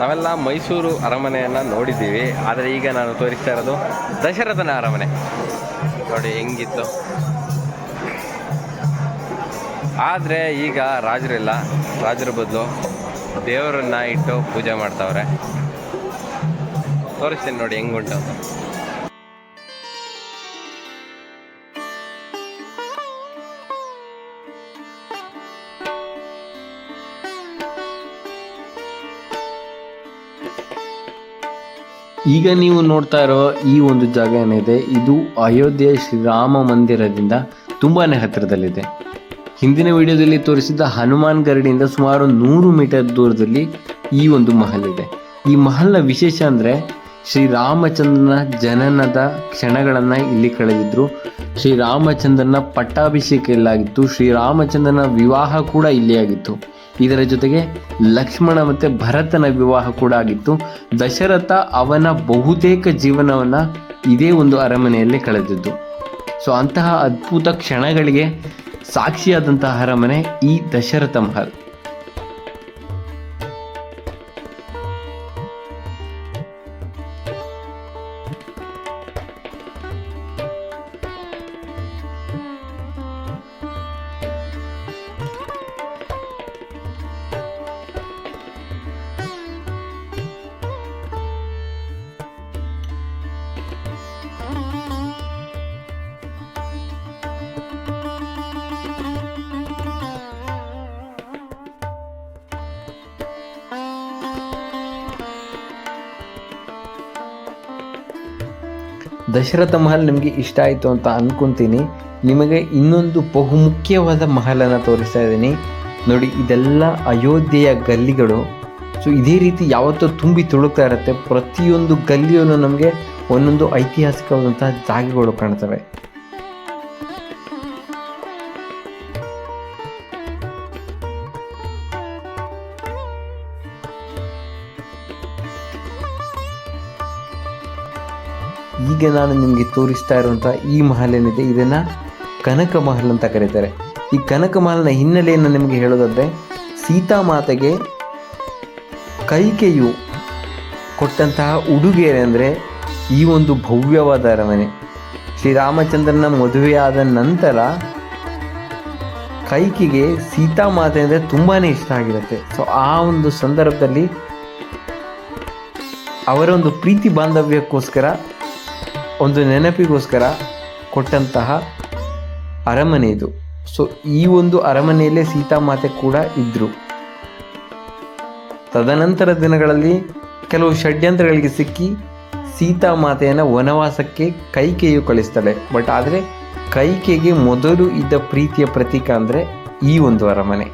ನಾವೆಲ್ಲ ಮೈಸೂರು ಅರಮನೆಯನ್ನು ನೋಡಿದ್ದೀವಿ. ಆದರೆ ಈಗ ನಾನು ತೋರಿಸ್ತಾ ಇರೋದು ದಶರಥನ ಅರಮನೆ. ನೋಡಿ ಹೆಂಗಿತ್ತು. ಆದರೆ ಈಗ ರಾಜರಿಲ್ಲ ರಾಜರ ಬದಲು ದೇವರನ್ನ ಇಟ್ಟು ಪೂಜೆ ಮಾಡ್ತಾವ್ರೆ. ತೋರಿಸ್ತೀನಿ ನೋಡಿ ಹೆಂಗುಂಟು ಈಗ ನೀವು ನೋಡ್ತಾ ಇರೋ ಈ ಒಂದು ಜಾಗ ಏನಿದೆ, ಇದು ಅಯೋಧ್ಯೆ ಶ್ರೀರಾಮ ಮಂದಿರದಿಂದ ತುಂಬಾ ಹತ್ತಿರದಲ್ಲಿದೆ. ಹಿಂದಿನ ವಿಡಿಯೋದಲ್ಲಿ ತೋರಿಸಿದ ಹನುಮಾನ್ ಗರಡಿಯಿಂದ ಸುಮಾರು ನೂರು ಮೀಟರ್ ದೂರದಲ್ಲಿ ಈ ಒಂದು ಮಹಲ್ ಇದೆ. ಈ ಮಹಲ್ನ ವಿಶೇಷ ಅಂದ್ರೆ ಶ್ರೀರಾಮಚಂದ್ರನ ಜನನದ ಕ್ಷಣಗಳನ್ನು ಇಲ್ಲಿ ಕಳೆದಿದ್ರು. ಶ್ರೀರಾಮಚಂದ್ರನ ಪಟ್ಟಾಭಿಷೇಕ ಇಲ್ಲಾಗಿತ್ತು, ಶ್ರೀರಾಮಚಂದ್ರನ ವಿವಾಹ ಕೂಡ ಇಲ್ಲಿ ಆಗಿತ್ತು. ಇದರ ಜೊತೆಗೆ ಲಕ್ಷ್ಮಣ ಮತ್ತು ಭರತನ ವಿವಾಹ ಕೂಡ ಆಗಿತ್ತು. ದಶರಥ ಅವನ ಬಹುತೇಕ ಜೀವನವನ್ನ ಇದೇ ಒಂದು ಅರಮನೆಯಲ್ಲಿ ಕಳೆದಿದ್ದು. ಸೊ ಅಂತಹ ಅದ್ಭುತ ಕ್ಷಣಗಳಿಗೆ ಸಾಕ್ಷಿಯಾದಂತಹ ಅರಮನೆ ಈ ದಶರಥ ಮಹಲ್. ದಶರಥ ಮಹಲ್ ನಿಮಗೆ ಇಷ್ಟ ಆಯಿತು ಅಂತ ಅಂದ್ಕೊತೀನಿ ನಿಮಗೆ ಇನ್ನೊಂದು ಬಹುಮುಖ್ಯವಾದ ಮಹಲನ್ನು ತೋರಿಸ್ತಾ ಇದ್ದೀನಿ. ನೋಡಿ, ಇದೆಲ್ಲ ಅಯೋಧ್ಯೆಯ ಗಲ್ಲಿಗಳು. ಸೊ ಇದೇ ರೀತಿ ಯಾವತ್ತೂ ತುಂಬಿ ತುಳುಕ್ತಾ ಇರುತ್ತೆ. ಪ್ರತಿಯೊಂದು ಗಲ್ಲಿಯಲ್ಲೂ ನಮಗೆ ಒಂದೊಂದು ಐತಿಹಾಸಿಕವಾದಂತಹ ಜಾಗಗಳು ಕಾಣ್ತವೆ. ಈಗ ನಾನು ನಿಮಗೆ ತೋರಿಸ್ತಾ ಇರುವಂಥ ಈ ಮಹಲ್ ಏನಿದೆ, ಇದನ್ನು ಕನಕ ಮಹಲ್ ಅಂತ ಕರೀತಾರೆ. ಈ ಕನಕ ಮಹಲ್ನ ಹಿನ್ನೆಲೆಯನ್ನು ನಿಮಗೆ ಹೇಳೋದಾದ್ರೆ ಸೀತಾಮಾತೆಗೆ ಕೈಕೆಯು ಕೊಟ್ಟಂತಹ ಉಡುಗೆರೆ ಅಂದರೆ ಈ ಒಂದು ಭವ್ಯವಾದ ಅರಮನೆ. ಶ್ರೀರಾಮಚಂದ್ರನ ಮದುವೆಯಾದ ನಂತರ ಕೈಕಿಗೆ ಸೀತಾಮಾತೆ ಅಂದರೆ ತುಂಬಾ ಇಷ್ಟ ಆಗಿರುತ್ತೆ. ಸೊ ಆ ಒಂದು ಸಂದರ್ಭದಲ್ಲಿ ಅವರ ಒಂದು ಪ್ರೀತಿ ಬಾಂಧವ್ಯಕ್ಕೋಸ್ಕರ ಒಂದು ನೆನಪಿಗೋಸ್ಕರ ಕೊಟ್ಟಂತಹ ಅರಮನೆ ಇದು. ಸೊ ಈ ಒಂದು ಅರಮನೆಯಲ್ಲೇ ಸೀತಾಮಾತೆ ಕೂಡ ಇದ್ದರು ತದನಂತರ ದಿನಗಳಲ್ಲಿ ಕೆಲವು ಷಡ್ಯಂತ್ರಗಳಿಗೆ ಸಿಕ್ಕಿ ಸೀತಾಮಾತೆಯನ್ನು ವನವಾಸಕ್ಕೆ ಕೈಕೆಯು ಕಳಿಸ್ತಾಳೆ. ಬಟ್ ಆದರೆ ಕೈಕೆಗೆ ಮೊದಲು ಇದ್ದ ಪ್ರೀತಿಯ ಪ್ರತೀಕ ಅಂದರೆ ಈ ಒಂದು ಅರಮನೆ.